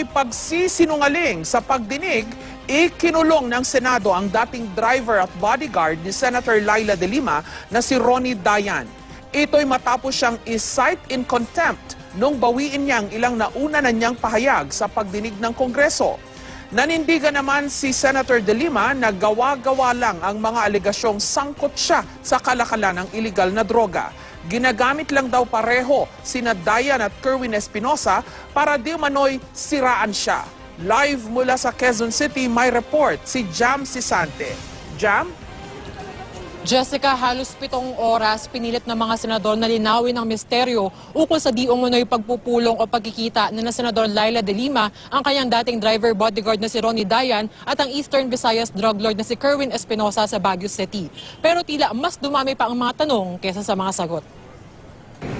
umano'y pagsisinungaling sa pagdinig, ikinulong ng Senado ang dating driver at bodyguard ni Senator Laila de Lima na si Ronnie Dayan. Ito'y matapos siyang is-cite in contempt nung bawiin niyang ilang nauna na niyang pahayag sa pagdinig ng Kongreso. Nanindigan naman si Senator De Lima na gawa-gawa lang ang mga alegasyong sangkot siya sa kalakalan ng iligal na droga. Ginagamit lang daw pareho sina Dayan at Kerwin Espinosa para di manoy siraan siya. Live mula sa Quezon City, may report si Jam Sisante. Jam? Jessica, halos pitong oras pinilit ng mga senador na linawin ang misteryo ukol sa di umano'y pagpupulong o pagkikita ni na Senador Laila de Lima, ang kanyang dating driver bodyguard na si Ronnie Dayan at ang Eastern Visayas drug lord na si Kerwin Espinosa sa Baguio City. Pero tila mas dumami pa ang mga tanong kesa sa mga sagot. XOP namin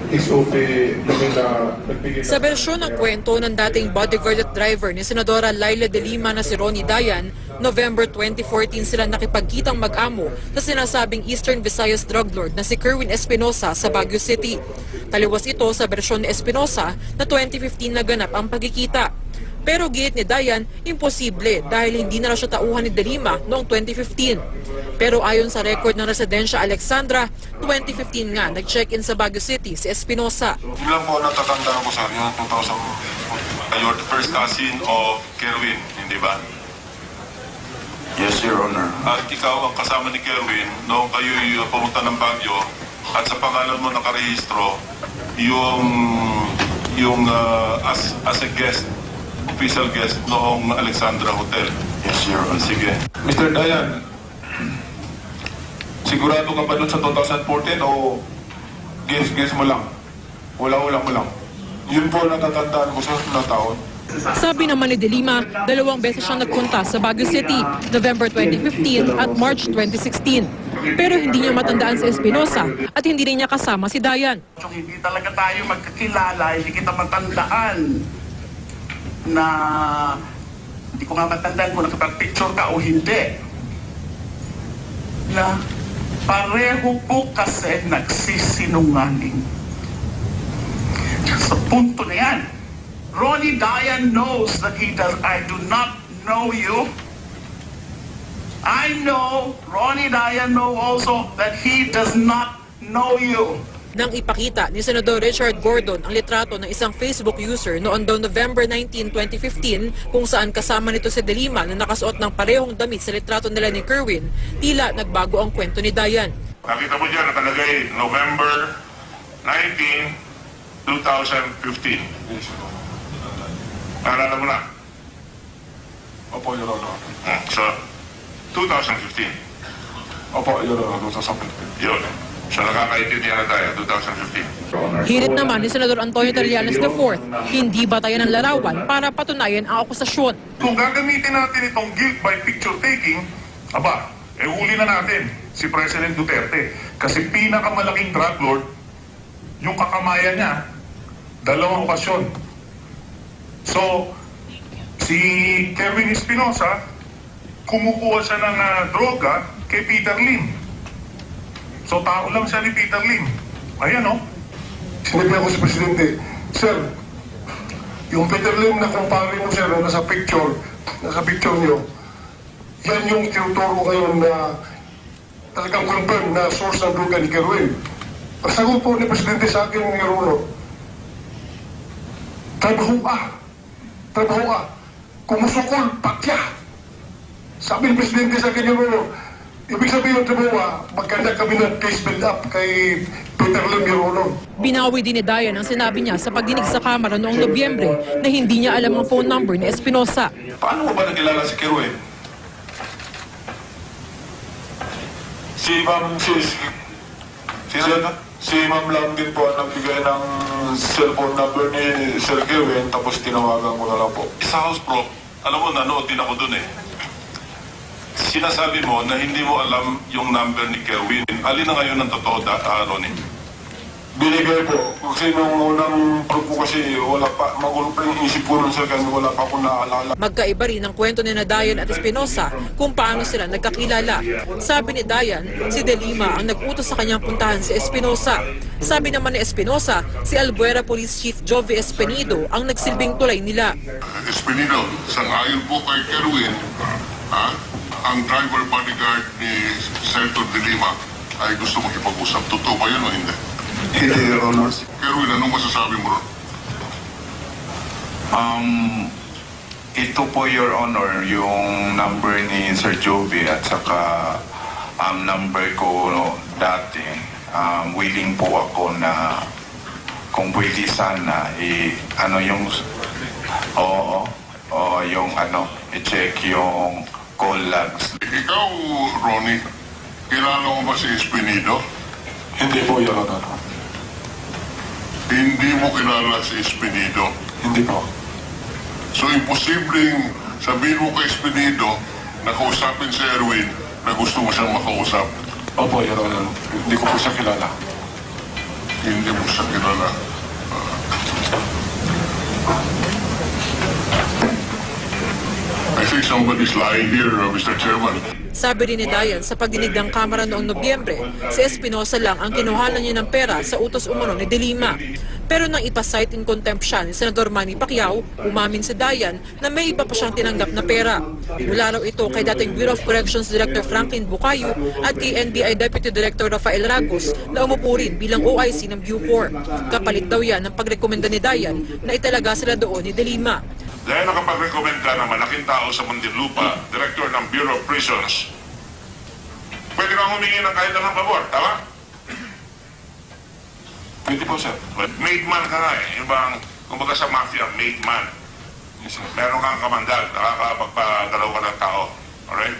na nagbigay Sa bersyon ng kwento ng dating bodyguard at driver ni Senadora Laila de Lima na si Ronnie Dayan, November 2014 sila nakipagkitang mag-amo sa sinasabing Eastern Visayas drug lord na si Kerwin Espinosa sa Baguio City. Taliwas ito sa bersyon ni Espinosa na 2015 naganap ang pagkikita. Pero giit ni Dayan, imposible dahil hindi na raw siya tauhan ni De Lima noong 2015. Pero ayon sa record ng Residensya Alexandra, 2015 nga nag-check-in sa Baguio City si Espinosa. Yun lang po natatandaan ko sir, yung 2000, you're the first cousin of Kerwin, hindi ba? Yes, Your Honor. At ikaw ang kasama ni Kerwin noong kayo pumunta ng Baguio at sa pangalan mo nakarehistro yung yung uh, as, as a guest, official guest noong Alexandra Hotel. Yes, Your Honor. Sige. Mr. Dayan, sigurado ka ba dun sa 2014 o guess-guess mo lang? Wala-wala mo lang. Yun po ang natatandaan ko sa na taon. Sabi naman ni De Lima, dalawang beses siyang nagpunta sa Baguio City, November 2015 at March 2016. Pero hindi niya matandaan si Espinosa at hindi rin niya kasama si Dayan. Kung hindi talaga tayo magkakilala, hindi kita matandaan na hindi ko nga matandaan kung nakapag-picture ka o hindi. Na pareho po kasi nagsisinungaling. Sa punto na yan, Ronnie Dayan knows that he does, I do not know you. I know, Ronnie Dayan know also that he does not know you. Nang ipakita ni Senador Richard Gordon ang litrato ng isang Facebook user noon daw November 19, 2015 kung saan kasama nito si De Lima na nakasuot ng parehong damit sa litrato nila ni Kerwin, tila nagbago ang kwento ni Dayan. Nakita mo dyan, nakalagay November 19, 2015. Naalala mo na? Opo, Your Honor. Hmm, So, 2015. Opo, Your Honor. Sa sapin. Yun. So, nakakaintindihan na tayo, 2015. Hirit naman ni Senador Antonio Trillanes IV, hindi batayan ng larawan para patunayan ang akusasyon. Kung gagamitin natin itong guilt by picture taking, aba, eh huli na natin si President Duterte. Kasi pinakamalaking drug lord, yung kakamayan niya, dalawang okasyon. So, si Kevin Espinosa, kumukuha siya ng ah, droga kay Peter Lim. So, tao lang siya ni Peter Lim. Ayan, oh. Sinabi ako sa Presidente, Sir, yung Peter Lim na kumpare mo, sir, na nasa picture, nasa picture niyo, yan yung tinuturo ngayon na talagang confirm na source ng droga ni Kerwin. Ang po ni Presidente sa akin, Your Honor, trabaho ka. Trabaho ka. Kumusukol, pakya. Sabi ni Presidente sa akin, Your Honor, ibig sabihin ng trabaho ka, magkanda kami ng case build up kay Peter Honor. Binawi din ni Dayan ang sinabi niya sa pagdinig sa Kamara noong Nobyembre na hindi niya alam ang phone number ni Espinosa. Paano mo ba nakilala si Kerwin? Si Ma'am, si, si, si Ma'am lang din po ang nagbigay ng cellphone number ni Sir Kevin, tapos tinawagan ko na lang po. Sa House Pro, alam mo, nanood din ako dun eh. Sinasabi mo na hindi mo alam yung number ni Kerwin. Alin na ngayon ang totoo, da, ah, Ronnie? Binigay po. Kasi nung unang group po kasi wala pa, magulo pa yung isip ko nun sir kasi wala pa akong naalala. Magkaiba rin ang kwento ni na Dayan at Espinosa kung paano sila nagkakilala. Sabi ni Dayan, si De Lima ang nag-utos sa kanyang puntahan si Espinosa. Sabi naman ni Espinosa, si Albuera Police Chief Jovi Espenido ang nagsilbing tulay nila. Espinido, sang-ayon po kay Kerwin, ha, ang driver bodyguard ni Senator De Lima ay gusto makipag-usap. Totoo ba yun o hindi? Hindi, Your Honor. Kerwin, anong masasabi mo ron? Um, ito po, Your Honor, yung number ni Sir Joby at saka um, number ko no, dati. Um, willing po ako na kung pwede sana, i, ano yung, oo, oo, yung ano, i-check yung call logs. Ikaw, Ronnie, kilala mo ba si Espinido? Hindi po, Your Honor. Hindi mo kilala si Espinido. Hindi po. So, imposibleng sabihin mo kay Espinido na kausapin si Erwin na gusto mo siyang makausap. Opo, Your Honor. Hindi ko po siya kilala. Hindi mo siya kilala. I think somebody's lying here, uh, Mr. Chairman. Sabi rin ni Dayan sa pagdinig ng Kamara noong Nobyembre, si Espinosa lang ang kinuhanan niya ng pera sa utos umano ni De Lima. Pero nang ipasight in contempt siya ni Senador Manny Pacquiao, umamin si Dayan na may iba pa siyang tinanggap na pera. Mula raw ito kay dating Bureau of Corrections Director Franklin Bukayo at kay NBI Deputy Director Rafael Ragos na umupo rin bilang OIC ng Bucor. Kapalit daw yan ng pagrekomenda ni Dayan na italaga sila doon ni De Lima. Dahil nakapag-recommend ka ng malaking tao sa Muntinlupa, Director ng Bureau of Prisons, pwede kang humingi ng kahit anong pabor, tama? Pwede po, sir. But made man ka nga eh. Yung bang, kumbaga sa mafia, made man. Yes, sir. Meron kang kamandag, nakakapagpagalaw ka ng tao. Alright?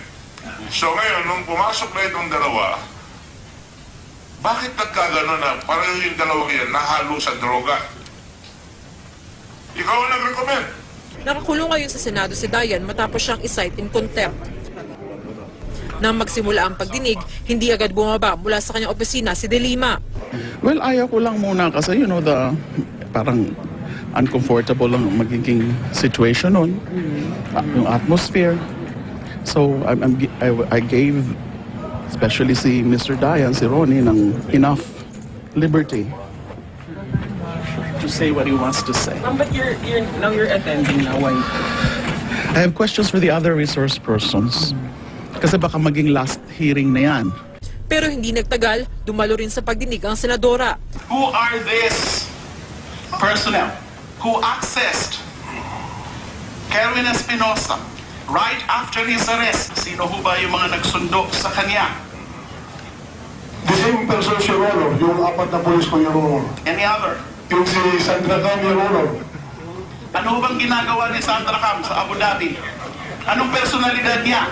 So ngayon, nung pumasok na itong dalawa, bakit nagkagano na pareho yung dalawa yan nahalo sa droga? Ikaw ang nag-recommend. Nakakulong ngayon sa Senado si Dayan matapos siyang isight in contempt. Nang magsimula ang pagdinig, hindi agad bumaba mula sa kanyang opisina si De Lima. Well, ayaw ko lang muna kasi, you know, the parang uncomfortable lang ang magiging situation nun. Ah, yung atmosphere. So, I'm, I'm, I, I gave, especially si Mr. Dayan, si Ronnie, ng enough liberty say what he wants to say. Um, but you're you're now you're attending now. Why? I have questions for the other resource persons. Kasi baka maging last hearing na yan. Pero hindi nagtagal, dumalo rin sa pagdinig ang senadora. Who are these personnel who accessed Kelvin Espinosa right after his arrest? Sino ho ba yung mga nagsundo sa kanya? The same person, Your Honor. Yung apat na polis ko, Your Honor. Any other? Yung si Sandra Cam, Your Honor. Ano bang ginagawa ni Sandra Cam sa Abu Dhabi? Anong personalidad niya?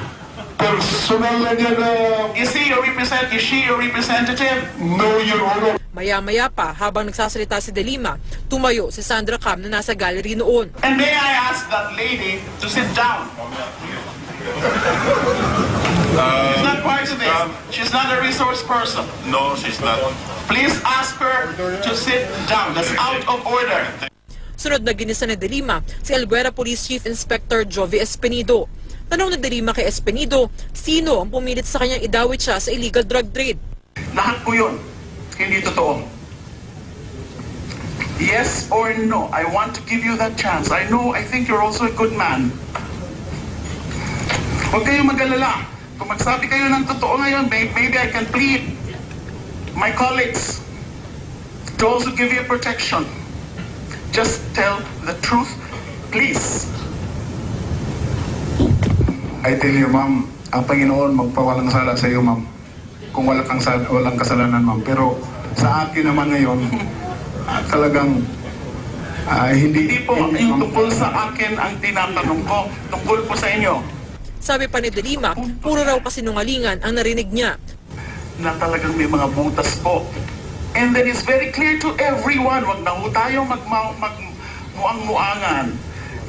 Personal na niya na Is he a represent? Is she a representative? no, Your Honor. Maya-maya pa, habang nagsasalita si De Lima, tumayo si Sandra Cam na nasa gallery noon. And may I ask that lady to sit down? She's not part of this. She's not a resource person. No, she's not. Please ask her to sit down. That's out of order. Sunod na ginisa ni De Lima, si Albuera Police Chief Inspector Jovi Espenido. Tanong ni De Lima kay Espenido, sino ang pumilit sa kanyang idawit siya sa illegal drug trade? Lahat po yun. Hindi totoo. Yes or no? I want to give you that chance. I know, I think you're also a good man. Huwag kayong mag-alala. Kung magsabi kayo ng totoo ngayon, may- maybe I can plead my colleagues to also give you protection. Just tell the truth, please. I tell you, ma'am, ang Panginoon magpawalang sala sa iyo, ma'am. Kung wala kang sal- walang kasalanan, ma'am. Pero sa akin naman ngayon, talagang ah, hindi... Hindi po hindi, yung tungkol sa akin ang tinatanong ko. Tungkol po sa inyo. Sabi pa ni De puro raw kasinungalingan ang narinig niya. na talagang may mga butas po. And that is very clear to everyone. Huwag na ho tayo mag, mag muang-muangan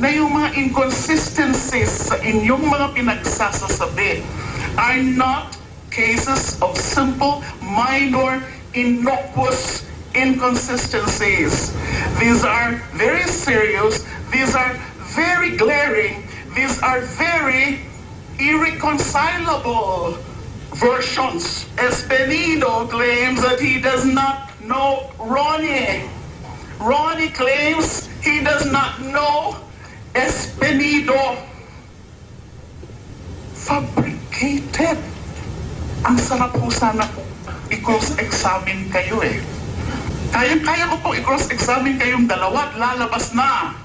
na yung mga inconsistencies sa inyong mga pinagsasasabi are not cases of simple, minor, innocuous inconsistencies. These are very serious. These are very glaring. These are very irreconcilable versions. Espenido claims that he does not know Ronnie. Ronnie claims he does not know Espenido. Fabricated. Ang sarap po sana po i-cross-examine kayo eh. Kaya-kaya ko po i-cross-examine kayong dalawa at lalabas na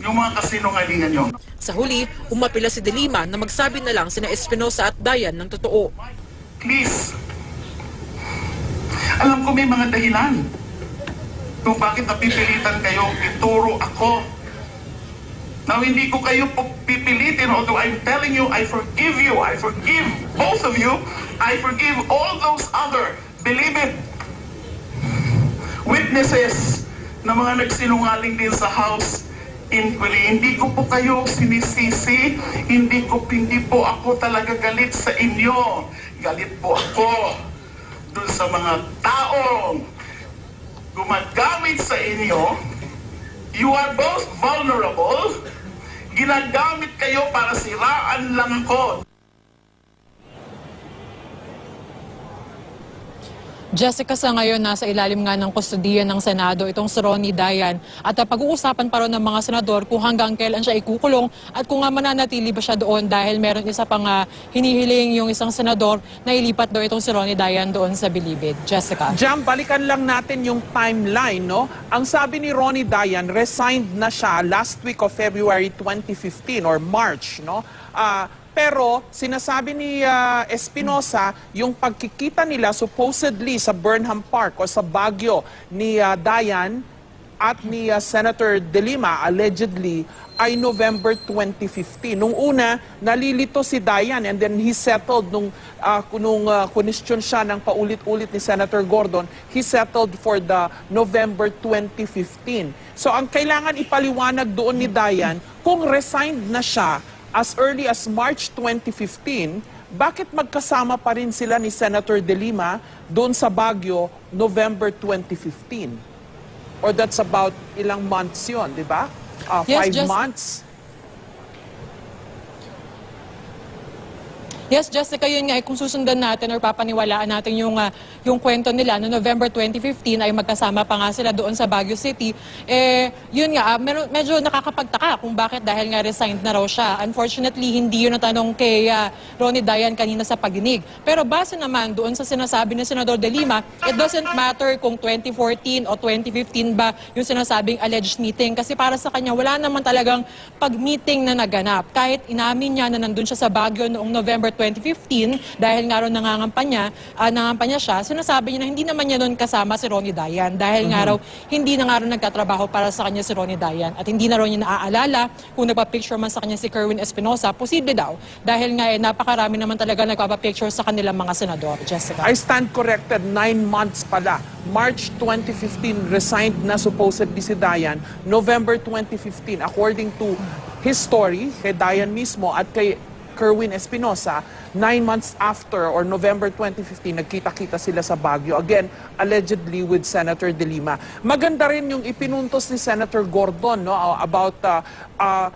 yung mga kasinungalingan nyo. Sa huli, umapila si De Lima na magsabi na lang sina Espinosa at Dayan ng totoo. Please. Alam ko may mga dahilan kung bakit napipilitan kayo ituro ako. Now, hindi ko kayo pipilitin, although I'm telling you, I forgive you. I forgive both of you. I forgive all those other, believe it, witnesses na mga nagsinungaling din sa House inquiry. Hindi ko po kayo sinisisi. Hindi ko hindi po ako talaga galit sa inyo. Galit po ako dun sa mga taong gumagamit sa inyo. You are both vulnerable. Ginagamit kayo para siraan lang ako. Jessica, sa ngayon, nasa ilalim nga ng kustodiya ng Senado itong si Ronnie Dayan. At uh, pag-uusapan pa rin ng mga senador kung hanggang kailan siya ikukulong at kung nga mananatili ba siya doon dahil meron isa pang uh, hinihiling yung isang senador na ilipat daw itong si Ronnie Dayan doon sa Bilibid. Jessica. Jam, balikan lang natin yung timeline, no? Ang sabi ni Ronnie Dayan, resigned na siya last week of February 2015 or March, no? Ah, pero sinasabi ni ah, Espinosa, yung pagkikita nila supposedly sa Burnham Park o sa Baguio ni ah, Dayan at ni ah, Senator De Lima allegedly ay November 2015. Nung una, nalilito si Dayan and then he settled nung uh, nung uh, question siya ng paulit-ulit ni Senator Gordon, he settled for the November 2015. So ang kailangan ipaliwanag doon ni Dayan, kung resigned na siya as early as March 2015, bakit magkasama pa rin sila ni Senator De Lima doon sa Baguio November 2015? Or that's about ilang months yon, di ba? Uh, Yes, five just- months? Yes, Jessica, yun nga, eh, kung susundan natin or papaniwalaan natin yung, ah, yung kwento nila no November 2015 ay magkasama pa nga sila doon sa Baguio City, eh, yun nga, ah, meron, medyo nakakapagtaka kung bakit dahil nga resigned na raw siya. Unfortunately, hindi yun natanong kay ah, Ronnie Dayan kanina sa pagdinig. Pero base naman doon sa sinasabi ni Senador De Lima, it doesn't matter kung 2014 o 2015 ba yung sinasabing alleged meeting kasi para sa kanya wala naman talagang pag-meeting na naganap. Kahit inamin niya na nandun siya sa Baguio noong November 2015 dahil nga raw nangangampanya, uh, nangangampanya siya, sinasabi niya na hindi naman niya noon kasama si Ronnie Dayan dahil nga raw hindi na nga raw nagtatrabaho para sa kanya si Ronnie Dayan at hindi na raw niya naaalala kung nagpa-picture man sa kanya si Kerwin Espinosa, posible daw dahil nga eh, napakarami naman talaga nagpapa-picture sa kanilang mga senador. Jessica. I stand corrected, nine months pala. March 2015, resigned na supposedly si Dayan. November 2015, according to his story, kay Dayan mismo at kay Kerwin Espinosa, nine months after or November 2015, nagkita-kita sila sa Baguio. Again, allegedly with Senator De Lima. Maganda rin yung ipinuntos ni Senator Gordon no, about uh, uh,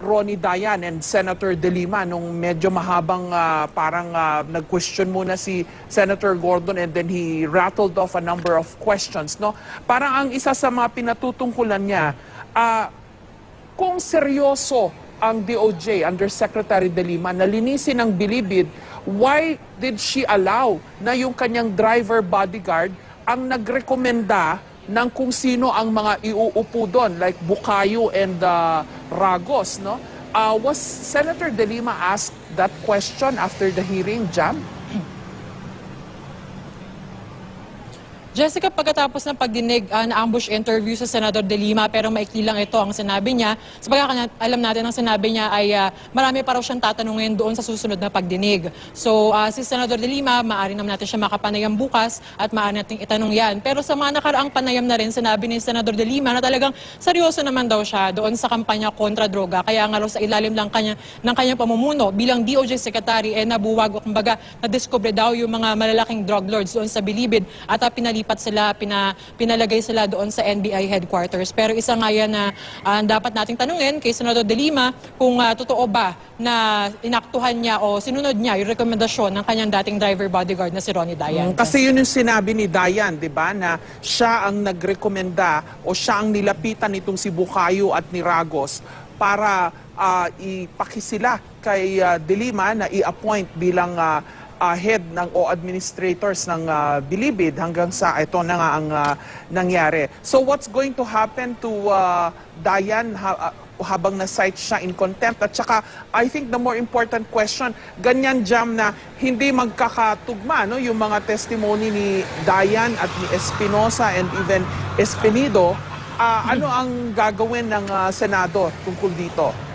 Ronnie Dayan and Senator De Lima nung medyo mahabang ah, parang ah, nag-question muna si Senator Gordon and then he rattled off a number of questions no parang ang isa sa mga pinatutungkulan niya ah, kung seryoso ang DOJ under Secretary De Lima na linisin ang bilibid why did she allow na yung kanyang driver bodyguard ang nagrekomenda ng kung sino ang mga iuupo doon, like Bukayo and uh, Ragos, no? Uh, was Senator De Lima asked that question after the hearing, Jam? Jessica, pagkatapos ng pagdinig uh, na ambush interview sa Senador De Lima, pero maikli lang ito ang sinabi niya. Sa alam natin ang sinabi niya ay ah, marami pa raw siyang tatanungin doon sa susunod na pagdinig. So ah, si Senador De Lima, maaari naman natin siya makapanayam bukas at maaari natin itanong yan. Pero sa mga nakaraang panayam na rin, sinabi ni Senador De Lima na talagang seryoso naman daw siya doon sa kampanya kontra droga. Kaya nga raw sa ilalim lang kanya, ng kanyang pamumuno bilang DOJ Secretary, eh nabuwag o kumbaga na-discover daw yung mga malalaking drug lords doon sa Bilibid at uh, pinalitan pinalipat sila, pina, pinalagay sila doon sa NBI headquarters. Pero isa nga yan na ah, dapat nating tanungin kay Senador De Lima kung ah, totoo ba na inaktuhan niya o sinunod niya yung rekomendasyon ng kanyang dating driver bodyguard na si Ronnie Dayan. Mm, Kasi yun yung sinabi ni Dayan, di ba, na siya ang nagrekomenda o siya ang nilapitan nitong si Bukayo at ni Ragos para ah, ipakisila kay ah, De Lima na i-appoint bilang ah, ah, head ng o administrators ng ah, Bilibid hanggang sa ito na nga ang ah, nangyari. So what's going to happen to ah, Dayan ha- ah, habang na-cite siya in contempt. At saka, I think the more important question, ganyan jam na hindi magkakatugma no, yung mga testimony ni Dayan at ni Espinosa and even Espinido. Ah, ano ang gagawin ng ah, Senado tungkol dito?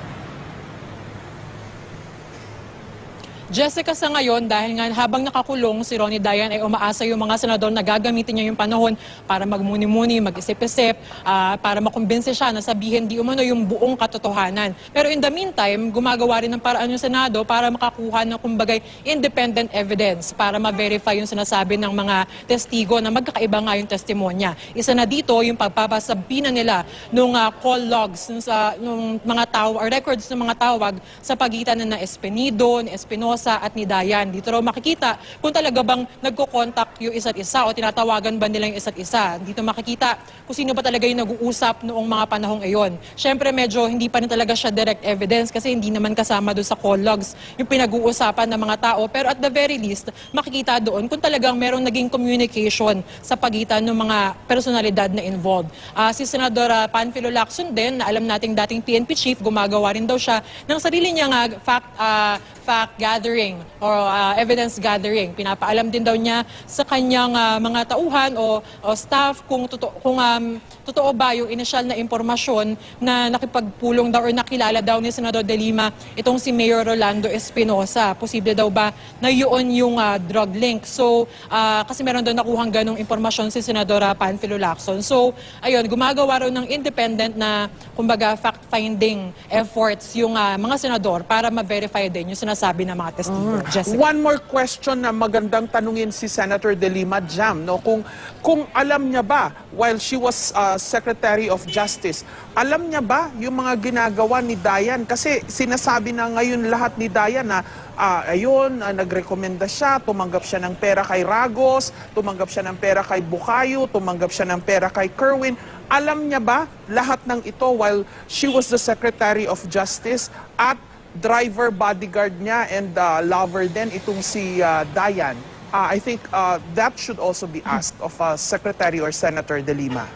Jessica sa ngayon, dahil nga habang nakakulong si Ronnie Dayan ay umaasa yung mga senador na gagamitin niya yung panahon para magmuni-muni, mag-isip-isip, ah, para makumbinse siya na sabihin di umano yung buong katotohanan. Pero in the meantime, gumagawa rin ng paraan yung Senado para makakuha ng kumbagay independent evidence para ma-verify yung sinasabi ng mga testigo na magkakaiba nga yung testimonya. Isa na dito yung pagpapasabina nila nung ah, call logs nung, sa, nung mga tawag, or records ng mga tawag sa pagitan na Espenido, ni Espinosa at ni Dayan. Dito raw makikita kung talaga bang nagko-contact yung isa't isa o tinatawagan ba nila yung isa't isa. Dito makikita kung sino ba talaga yung nag-uusap noong mga panahong iyon. Siyempre medyo hindi pa rin talaga siya direct evidence kasi hindi naman kasama doon sa call logs yung pinag-uusapan ng mga tao. Pero at the very least, makikita doon kung talagang merong naging communication sa pagitan ng mga personalidad na involved. Ah, si Senadora Panfilo Lacson din, na alam nating dating PNP chief, gumagawa rin daw siya ng sarili niya nga fact, ah, fact gathering or ah, evidence gathering. Pinapaalam din daw niya sa kanyang ah, mga tauhan o, o staff kung, totoo, kung um, totoo ba yung initial na impormasyon na nakipagpulong daw or nakilala daw ni Senador De Lima itong si Mayor Rolando Espinosa. Posible daw ba na yun yung ah, drug link. So, ah, kasi meron daw nakuhang ganong impormasyon si Senadora Panfilo Lacson. So, ayun, gumagawa raw ng independent na, kumbaga, fact-finding efforts yung ah, mga senador para ma-verify din yung sinasabi ng mga testigo. Jessica. One more question na magandang tanungin si Senator De Lima Jam, no? Kung kung alam niya ba while she was uh, Secretary of Justice, alam niya ba yung mga ginagawa ni Dayan kasi sinasabi na ngayon lahat ni Dayan na ah, ayun, ah, nagrekomenda siya, tumanggap siya ng pera kay Ragos, tumanggap siya ng pera kay Bukayo, tumanggap siya ng pera kay Kerwin. Alam niya ba lahat ng ito while she was the Secretary of Justice at driver bodyguard niya and uh, lover din itong si uh, Dayan. Uh, I think uh, that should also be asked of uh, Secretary or Senator De Lima.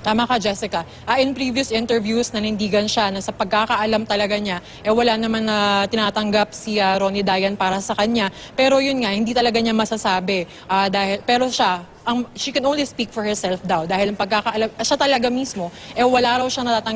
Tama ka, Jessica. Ah, in previous interviews, nanindigan siya na sa pagkakaalam talaga niya, eh wala naman na tinatanggap si ah, Ronnie Dayan para sa kanya. Pero yun nga, hindi talaga niya masasabi. Ah, dahil, pero siya, ang, she can only speak for herself daw. Dahil ang pagkakaalam, siya talaga mismo, eh wala raw siya natatanggap